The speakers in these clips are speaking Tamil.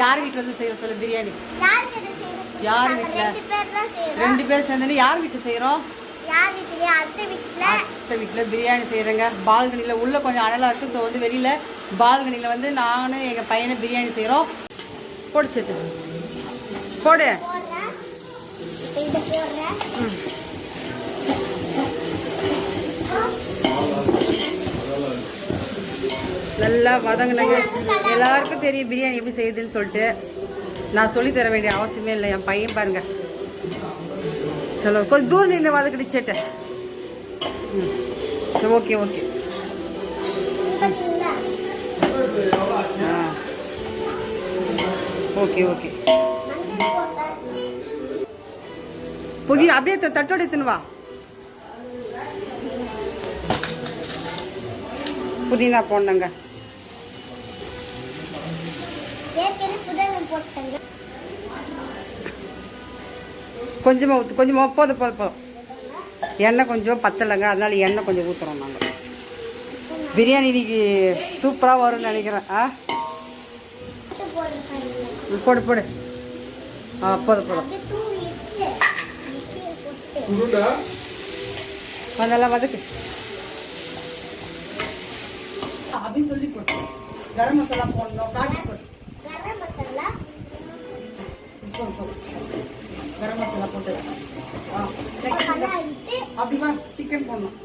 யார் வீட்டில் வந்து செய்கிற சொல்லு பிரியாணி? யார் வீட்டுல? ரெண்டு பேர் சேர்ந்து யார் வீட்டில் செய்கிறோம்? அத்தை வீட்டுல. பிரியாணி செய்கிறேங்க பால்கனியில் உள்ளே கொஞ்சம் அனலாக இருக்குது ஸோ வந்து வெளியில் பால்கனியில் வந்து நானும் எங்கள் பையனை பிரியாணி செய்கிறோம் போடு சேத்து. போடு. போடுறேன். இப்ப இதை போடுறேன். நல்லா வதங்கினாங்க. எல்லாருக்கும் தெரியும் பிரியாணி எப்படி செய்யுதுன்னு சொல்லிட்டு. நான் சொல்லி தர வேண்டிய அவசியமே இல்லை. என் பையன் பாருங்க. சொல்ல கொஞ்சம் தூரம் நின்று வதக்கடி சேட்டை. ம். சரி ஓகே ஓகே. ஆ. Okay okay. புதிய அப்படியே த- தட்டோட எத்தனை வா. புதினா போடணுங்க. கொஞ்சமாக ஊற்று கொஞ்சமாக போதும் போதும் போதும் எண்ணெய் கொஞ்சம் பத்தலைங்க அதனால எண்ணெய் கொஞ்சம் ஊற்றுறோம் நாங்கள் பிரியாணி இன்னைக்கு சூப்பராக வரும்னு நினைக்கிறேன் ஆ. போடு போடு ஆ போதும் போதும். அதெல்லாம் வதக்கு அப்படின்னு சொல்லி போட்டு கரம் மசாலா போடணும் காட்டி போட்டு. கரம் மசாலா. கரம் மசாலா போட்டு அப்படி வா சிக்கன் போடணும்.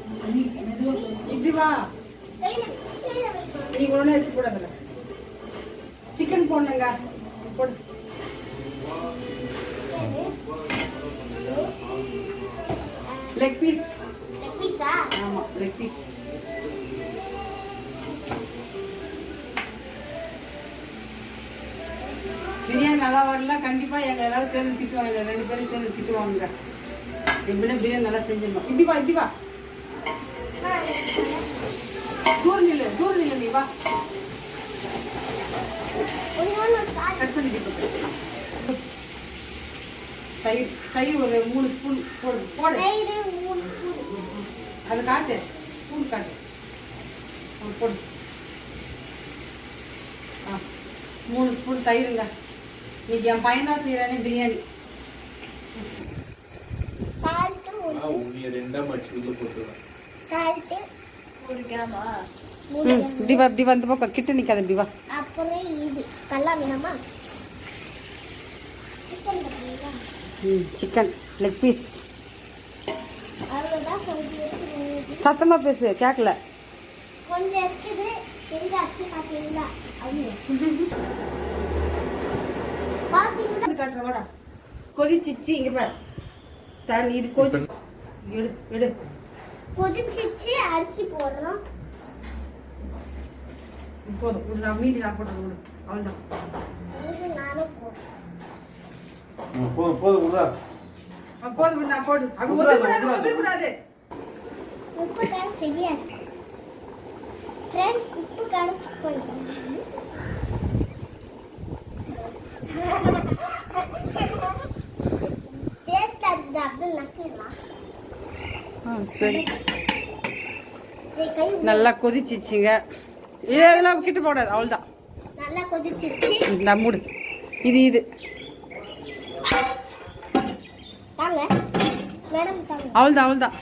இப்படி வா. நீ ஒன்றும் எடுத்து போடாதுல. சிக்கன் போடணுங்க. போடு. லெக் பீஸ் பிரியாணி நல்லா வரல கண்டிப்பாக எங்கள் எல்லாரும் சேர்ந்து திட்டுவாங்க. எங்க ரெண்டு பேரும் சேர்ந்து திட்டுவாங்க. எப்படின்னா பிரியாணி நல்லா செஞ்சிடணும் இப்படி வா இப்படி வா. தூரம் நில்லு தூரம் நில்லு நீ வா. கட் பண்ணிட்டு தயிர் தயிர் ஒரு மூணு ஸ்பூன் போடு போடு. மூணு அது காட்டு ஸ்பூன் காட்டு. ஆ, போடு. ஆ மூணு ஸ்பூன் தயிருங்க. இன்னைக்கு என் பையன் தான் செய்கிறானே பிரியாணி. சால்ட்டு ஆ, ஒரு உன்னைய ரெண்டா மடிச்சு உள்ள போட்டுருவேன். சால்ட்டு. ஒரு கிராமா? மூணு ம் கிராம். இப்படி வா இப்படி வந்து பக்கம் கிட்ட நிற்காத இப்படி வா. அப்புறம் இது கல்லா வேணாமா? Chicken chicken leg piece. சத்தமாக பேசு கேட்கல கொஞ்சம் இருக்குது எங்க அச்சு பார்த்தீங்களா அது பார்த்தீங்களா காட்டுற வாடா கொதிச்சிச்சு இங்கே பாரு. தண்ணி இது கொதி எடு எடு. கொதிச்சிச்சு அரிசி போடுறோம். போதும். விடு, நான் மீதி நான் போட்டு விடு அவ்வளோதான் போதும் போதும் விட்றா போதும் விடு, நான் போடு. அப்படி ஒதுக்கூடாது. ஒதுக்கூடாது உப்பு காரம் சரியா இருக்கு. ஃப்ரெண்ட்ஸ் உப்பு காரம் செக் டேஸ்ட் அது அப்படியே நக்கிடலாம் ஆ சரி. நல்லா கொதிச்சிச்சுங்க. இது இதெல்லாம் கிட்ட போடாது அவ்வளோதான் நல்லா இந்த மூடு. இது இது. அவ்வளோதான் அவ்வளோதான்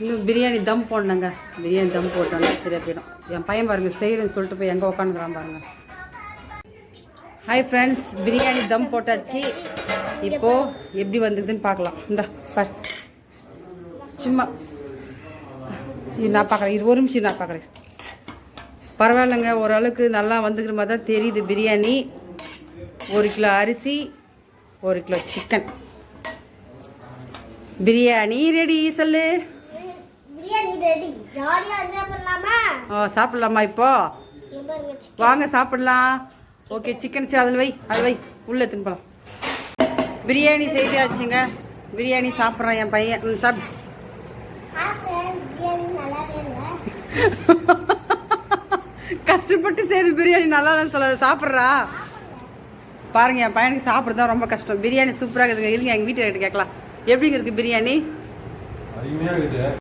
இன்னும் பிரியாணி தம் போடணுங்க. பிரியாணி தம் போட்டோங்க சரியா போயிடும். என் பையன் பாருங்க செய்கிறேன்னு சொல்லிட்டு போய் எங்கே உட்காந்துக்கிறான் பாருங்க. ஹாய் ஃப்ரெண்ட்ஸ் பிரியாணி தம் போட்டாச்சு. இப்போ எப்படி வந்ததுன்னு பார்க்கலாம். இந்த பார். சும்மா. இது நான் பார்க்குறேன் இது ஒரு நிமிஷம் நான் பார்க்குறேன் பரவாயில்லைங்க ஓரளவுக்கு நல்லா வந்துக்கிற மாதிரி தான் தெரியுது. பிரியாணி ஒரு கிலோ அரிசி ஒரு கிலோ சிக்கன் பிரியாணி ரெடி சொல்லு. ஓ சாப்பிட்லாமா இப்போ. வாங்க சாப்பிடலாம். ஓகே சிக்கன் சரி அதில் வை அதில் வை. உள்ளே தின்பலாம் பிரியாணி செய்தாச்சுங்க. பிரியாணி சாப்பிட்றான் என் பையன். ம் சாப்பிடு ஆ, friends, பிரியாணி நல்லாவே இல்லை கஷ்டப்பட்டு செய்து பிரியாணி நல்லா சொல்லாத சாப்பிட்றா? பாருங்க என் பையனுக்கு சாப்பிட்றது தான் ரொம்ப கஷ்டம். பிரியாணி சூப்பராக இருக்குதுங்க. இருங்க எங்கள் வீட்டில் கேட்கலாம். எப்படிங்க இருக்குது பிரியாணி?